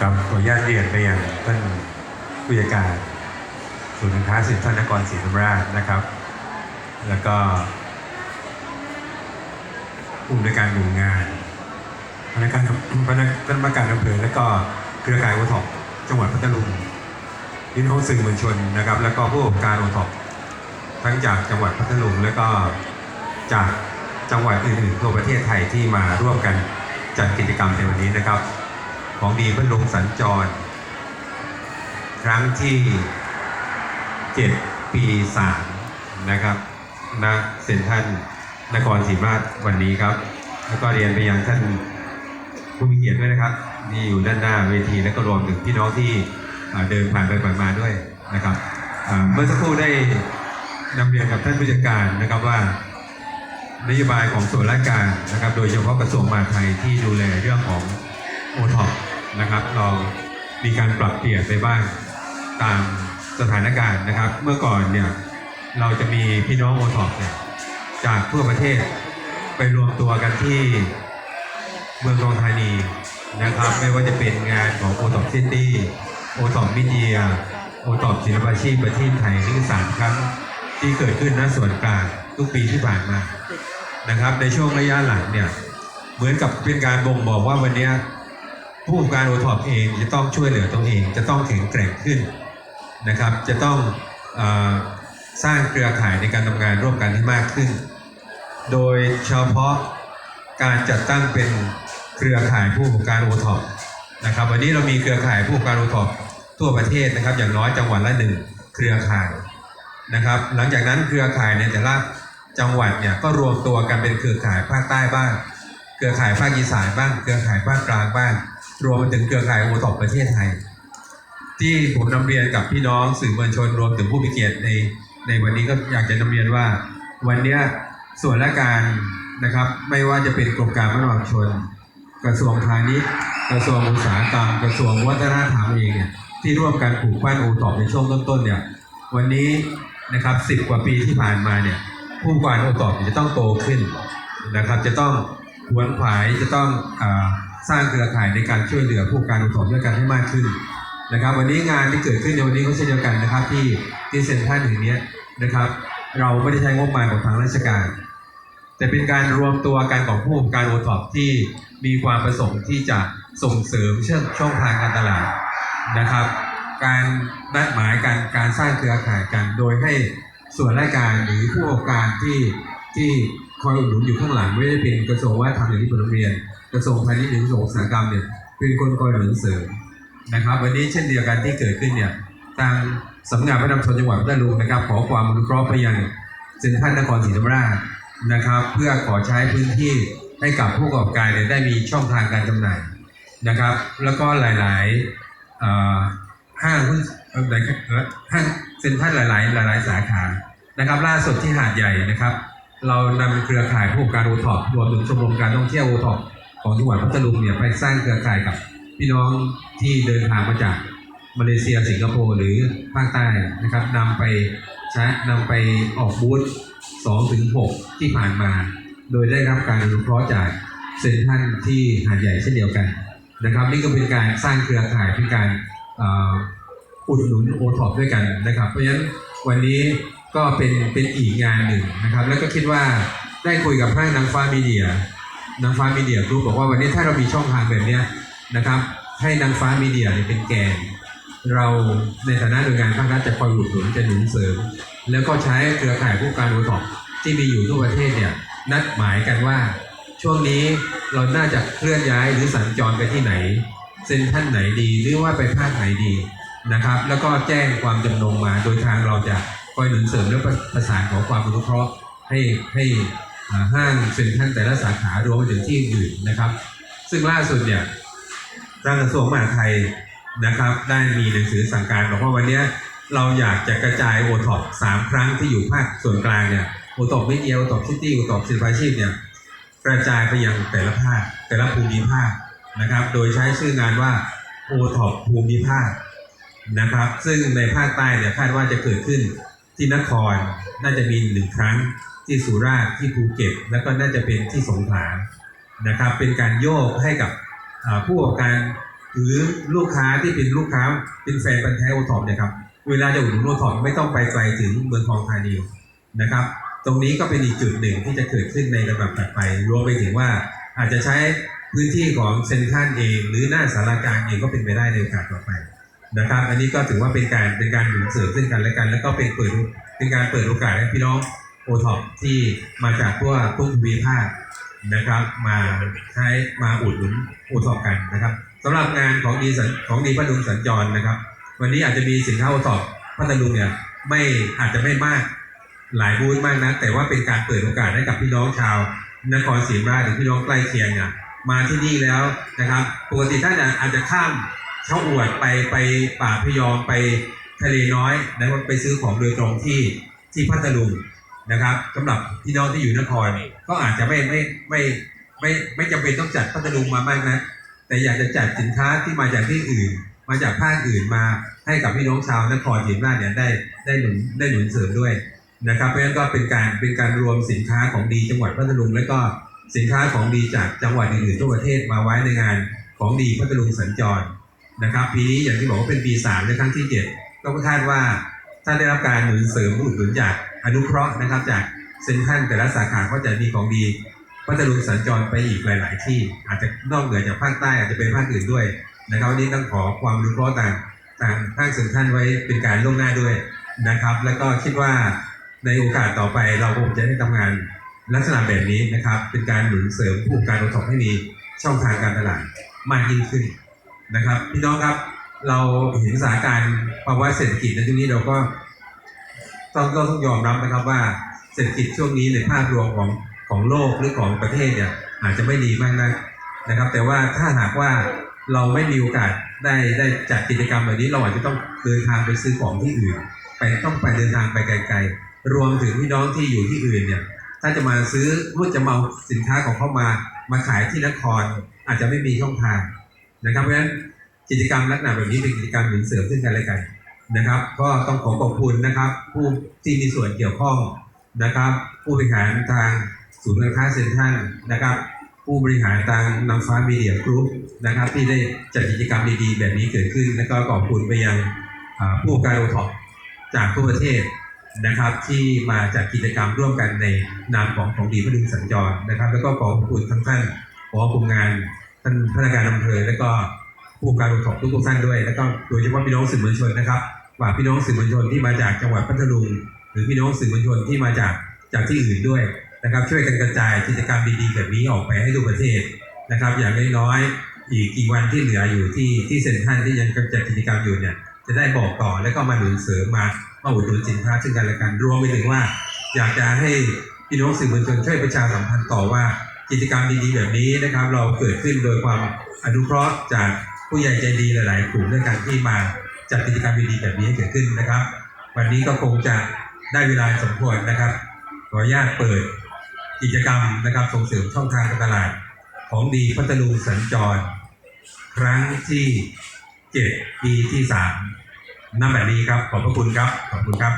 กับขออนุญาตเรียนไปยังท่านผู้จัดการศูนย์ค้าสินทรนครศรีธรรมราชนะครับ แล้วก็ผู้อำนการหน่วยงานพนักงานพนักพนักานอำเภอและก็เครือข่ายโอท็อปจังหวัดพัทลุงยินดีสื่อมวลชนนะครับ แล้วก็ผู้ประกอบการโอท็อปทั้งจากจังหวัดพัทลุงและก็จากจังหวัดอื่นๆทั่วประเทศไทยที่มาร่วมกันจัดกิจกรรมในวันนี้นะครับ ของดีพัทลุงสัญจร ครั้งที่7ปี3นะครับณเซ็นทรัลนครศรีธรรมราชวันนี้ครับ แล้วก็เรียนไปยังท่านผู้มีเกียรติด้วยนะครับที่อยู่ด้านหน้าเวทีและก็รวมถึงพี่น้องที่เดินผ่านไปผ่านมาด้วยนะครับเมื่อสักครู่ได้นำเรียนกับท่านผู้จัดการนะครับว่านโยบายของส่วนราชการนะครับ โดยเฉพาะกระทรวงมหาดไทยที่ดูแลเรื่องของโอท็อป นะครับ เรามีการปรับเปลี่ยนไปบ้างตามสถานการณ์นะครับ เมื่อก่อนเนี่ยเราจะมีพี่น้องโอท็อปเนี่ยจากทั่วประเทศไปรวมตัวกันที่เมืองทองธานีนะครับ ไม่ว่าจะเป็นงานของโอท็อปซิตี้โอท็อปมิเดียโอท็อปศิลปาชีพประเทศไทยนี่คือสามครั้งที่เกิดขึ้นณส่วนกลางทุกปีที่ผ่านมานะครับ ในช่วงระยะหลังเนี่ยเหมือนกับเป็นการบ่งบอกว่าวันเนี้ย ผู้ประกอบการโอท็อปเองจะต้องช่วยเหลือตัวเอง จะต้องแข็งแกร่งขึ้นนะครับ จะต้องออสร้างเครือข่ายในการทำงานร่วมกันให้มากขึ้น โดยเฉพาะการจัดตั้งเป็นเครือข่ายผู้ประกอบการโอท็อปนะครับ วันนี้เรามีเครือข่ายผู้ประกอบการโอท็อปทั่วประเทศนะครับ อย่างน้อยจังหวัดละหนึ่งเครือข่ายนะครับ หลังจากนั้นเครือข่ายในแต่ละจังหวัดเนี่ยก็รวมตัวกันเป็นเครือข่ายภาคใต้บ้าง เครือข่ายภาคอีสานบ้าง เครือข่ายภาคกลางบ้าง รวมถึงเครือข่ายโอทอปประเทศไทย ที่ผมนำเรียนกับพี่น้องสื่อมวลชนรวมถึงผู้มีเกียรติในในวันนี้ก็อยากจะนำเรียนว่า วันเนี้ยส่วนราชการนะครับ ไม่ว่าจะเป็นกรมการพัฒนาชุมชน กระทรวงพาณิชย์กระทรวงอุตสาหกรรม กระทรวงวัฒนธรรมเองเนี่ยที่ร่วมกันปลูกปั้นโอทอปในช่วงต้นๆเนี่ยวันนี้นะครับสิบกว่าปีที่ผ่านมาเนี่ยผู้ประกอบการโอทอปจะต้องโตขึ้นนะครับ จะต้องหวนขวายจะต้องอา สร้างเครือข่ายในการช่วยเหลือผู้ประกอบการโอทอปด้วยกันให้มากขึ้นนะครับ วันนี้งานที่เกิดขึ้นในวันนี้ก็เช่นเดียวกันนะครับ ที่ที่เซ็นทรัลแห่งนี้นะครับ เราไม่ได้ใช้งบประมาณของทางราชการ แต่เป็นการรวมตัวกันของผู้ประกอบการโอทอปที่มีความประสงค์ที่จะส่งเสริมเชื่อมช่องทางการตลาดนะครับ การนัดหมายการการสร้างเครือข่ายกันโดยให้ส่วนราชการหรือผู้ประกอบการที่ที่คอยอุดหนุนอยู่ข้างหลังไม่ได้เป็นกระทรวงวัฒนธรรมอย่างที่ผมเรียน กระทรวงพาณิชย์หรือกระทรวงอุตสาหกรรมเนี่ยเป็นคนคอยหนุนเสริมนะครับ วันนี้เช่นเดียวกันที่เกิดขึ้นเนี่ยทางสำนักงานพัฒนาชนจังหวัดพัทลุงนะครับ ขอความอนุเคราะห์ไปยังเซ็นทรัลนครศรีธรรมราชนะครับ เพื่อขอใช้พื้นที่ให้กับผู้ประกอบการเนี่ยได้มีช่องทางการจำหน่ายนะครับ แล้วก็หลายๆห้างหุ้นเอ่อหลายเอ่อห้างเซ็นทรัลหลาย ๆ หลาย ๆ สาขานะครับ ล่าสุดที่หาดใหญ่นะครับ เรานำเครือข่ายผู้ประกอบการโอท็อปรวมถึงชมรมการท่องเที่ยวโอท็อป ของจังหวัดพัทลุงเนี่ยไปสร้างเครือข่ายกับ พี่น้องที่เดินทางมาจากมาเลเซียสิงคโปร์หรือภาคใต้นะครับนำไปใช้นำไปออกบูธ2ถึง6ที่ผ่านมา โดยได้รับการอนุเคราะห์จากเซ็นทรัลที่หาดใหญ่เช่นเดียวกันนะครับ นี่ก็เป็นการสร้างเครือข่ายเป็นการอุดหนุนโอท็อปด้วยกันนะครับ เพราะฉะนั้นวันนี้ก็เป็นเป็นอีกงานหนึ่งนะครับ แล้วก็คิดว่าได้คุยกับห้างนางฟ้ามีเดีย นางฟ้ามีเดียกรุ๊ปบอกว่าวันนี้ถ้าเรามีช่องทางแบบเนี้ยนะครับ ให้นางฟ้ามีเดียเป็นแกน เราในฐานะหน่วยงานภาครัฐจะคอยอุดหนุนจะหนุนเสริม แล้วก็ใช้เครือข่ายผู้การโอท็อปที่มีอยู่ทั่วประเทศเนี่ยนัดหมายกันว่า ช่วงนี้เราน่าจะเคลื่อนย้ายหรือสัญจรไปที่ไหนเซ็นท่านไหนดีหรือว่าไปภาคไหนดีนะครับ แล้วก็แจ้งความจำนงมาโดยทางเราจะคอยหนุนเสริมและประสานขอความอนุเคราะห์ให้ให้ ห้างเซ็นท่านแต่ละสาขารวมไปถึงที่อื่นนะครับ ซึ่งล่าสุดเนี่ยทางกระทรวงมหาดไทยนะครับ ได้มีหนังสือสั่งการบอกว่าวันนี้เราอยากจะกระจายโอท็อปสามครั้งที่อยู่ภาคส่วนกลางเนี่ยโอท็อปไม่เดียวโอท็อปซิตี้โอท็อปศิลปาชีพเนี่ยกระจายไปยังแต่ละภาคแต่ละภูมิภาคนะครับ โดยใช้ชื่องานว่าโอท็อปภูมิภาคนะครับ ซึ่งในภาคใต้เนี่ยคาดว่าจะเกิดขึ้นที่นครน่าจะมีหนึ่งครั้ง ที่สุราษฎร์ที่ภูเก็ต แล้วก็น่าจะเป็นที่สงขลานะครับ เป็นการโยกให้กับผู้ประกอบการหรือลูกค้าที่เป็นลูกค้าเป็นแฟนพันธุ์แท้โอทอปเนี่ยครับเวลาจะอุดหนุนโอทอปไม่ต้องไปไกลถึงเมืองทองธานีนะครับ ตรงนี้ก็เป็นอีกจุดหนึ่งที่จะเกิดขึ้นในลำดับถัดไป รวมไปถึงว่าอาจจะใช้พื้นที่ของเซ็นทรัลเอง หรือหน้าสารากลางเองก็เป็นไปได้ในโอกาสต่อไปนะครับ อันนี้ก็ถือว่าเป็นการเป็นการหนุนเสริมซึ่งกันและกัน แล้วก็เป็นเปิดเป็นการเปิดโอกาสให้พี่น้อง โอท็อปที่มาจากทั่วทุกภูมิภาคนะครับ มาใช้มาอุดหนุนโอท็อปกันนะครับสำหรับงานของดีสัญของดีพัทลุงสัญจรนะครับ วันนี้อาจจะมีสินค้าโอท็อปพัทลุงเนี่ยไม่อาจจะไม่มากหลายบูธมากนะแต่ว่าเป็นการเปิดโอกาสให้กับพี่น้องชาวนครศรีธรรมราชหรือพี่น้องใกล้เคียงเนี่ยมาที่นี่แล้วนะครับ ปกติท่านอาจจะข้ามเช่าอวดไปไปป่าพยอมไปทะเลน้อยนะครับไปซื้อของโดยตรงที่ที่พัทลุง นะครับสำหรับพี่น้องที่อยู่นครก็อาจจะไม่ไม่ไม่ไม่ไม่จำเป็นต้องจัดพัทลุงมามากนะ แต่อยากจะจัดสินค้าที่มาจากที่อื่น มาจากภาคอื่นมาให้กับพี่น้องชาวนครศรีธรรมราชเนี่ยได้ได้หนุนได้หนุนเสริมด้วยนะครับเพราะฉะนั้นก็เป็นการเป็นการรวมสินค้าของดีจังหวัดพัทลุง และก็สินค้าของดีจากจังหวัดอื่นๆทั่วประเทศมาไว้ในงานของดีพัทลุงสัญจรนะครับปีนี้อย่างที่บอกว่าเป็นปีสามในครั้งที่เจ็ดก็คาดว่าถ้าได้รับการหนุนเสริมอุดหนุนจาก อนุเคราะห์นะครับ จากเซ็นทรัลแต่ละสาขาก็จะมีของดีพัทลุงสัญจรไปอีกหลาย ๆ ที่ อาจจะนอกเหนือจากภาคใต้อาจจะเป็นภาคอื่นด้วยนะครับวันนี้ต้องขอความอนุเคราะห์ต่างทางห้างเซ็นทรัลไว้เป็นการล่วงหน้าด้วยนะครับ แล้วก็คิดว่าในโอกาสต่อไปเราคงจะได้ทำงานลักษณะแบบนี้นะครับ เป็นการหนุนเสริมผู้ประกอบการโอท็อปให้มีช่องทางการตลาดมากยิ่งขึ้นนะครับ พี่น้องครับเราเห็นสถานการณ์ภาวะเศรษฐกิจในช่วงนี้เราก็ ต้องก็ต้องยอมรับนะครับว่าเศรษฐกิจช่วงนี้ในภาพรวมของของโลกหรือของประเทศเนี่ยอาจจะไม่ดีมากนักนะครับ แต่ว่าถ้าหากว่าเราไม่มีโอกาสได้ได้จัดกิจกรรมแบบนี้เราอาจจะต้องเดินทางไปซื้อของที่อื่น ไปต้องไปเดินทางไปไกลๆ รวมถึงพี่น้องที่อยู่ที่อื่นเนี่ยถ้าจะมาซื้อรู้จะมาเอาสินค้าของเขามามาขายที่นครอาจจะไม่มีช่องทางนะครับเพราะฉะนั้นกิจกรรมลักษณะแบบนี้เป็นกิจกรรมหนุนเสริมซึ่งกันและกัน นะครับ ก็ต้องขอขอบคุณนะครับ ผู้ที่มีส่วนเกี่ยวข้องนะครับ ผู้บริหารทางศูนย์การค้าเซ็นทรัลนะครับ ผู้บริหารทางนำฟ้ามีเดียกรุ๊ปนะครับ ที่ได้จัดกิจกรรมดีๆ แบบนี้เกิดขึ้น แล้วก็ขอบคุณไปยังผู้การโอท็อปจากทั่วประเทศนะครับ ที่มาจัดกิจกรรมร่วมกันในนามของของดีพดุงสัญจรนะครับ แล้วก็ขอขอบคุณทั้งท่านขอกลุ่มงานท่านพนักงานอำเภอแล้วก็ผู้การอุทกทุกทุกท่านด้วย แล้วก็โดยเฉพาะพี่น้องสื่อมวลชนนะครับ ว่าพี่น้องสื่อมวลชนที่มาจากจังหวัดพัทลุงหรือพี่น้องสื่อมวลชนที่มาจากจากที่อื่นด้วยนะครับ ช่วยกันกระจายกิจกรรมดีๆแบบนี้ออกไปให้ทั่วประเทศนะครับ อย่างน้อยๆอีกกี่วันที่เหลืออยู่ที่ที่เซ็นทรัลที่ยังจัดกิจกรรมอยู่เนี่ยจะได้บอกต่อแล้วก็มาหนุนเสริมมามาอุดหนุนสินค้าซึ่งกันและกันรวมไปถึงว่า อยากจะให้พี่น้องสื่อมวลชนช่วยประชาสัมพันธ์ต่อว่ากิจกรรมดีๆแบบนี้นะครับ เราเกิดขึ้นโดยความอนุเคราะห์จากผู้ใหญ่ใจดีหลายๆกลุ่มด้วยกันที่มา จัดกิจกรรมดีๆแบบนี้เกิดขึ้นนะครับ วันนี้ก็คงจะได้เวลาสมควรนะครับ ขออนุญาตเปิดกิจกรรมนะครับส่งเสริมช่องทางการตลาด ของดีพัทลุงสัญจร ครั้งที่เจ็ดปีที่สามนำแบบนี้ครับ ขอบพระคุณครับ ขอบคุณครับ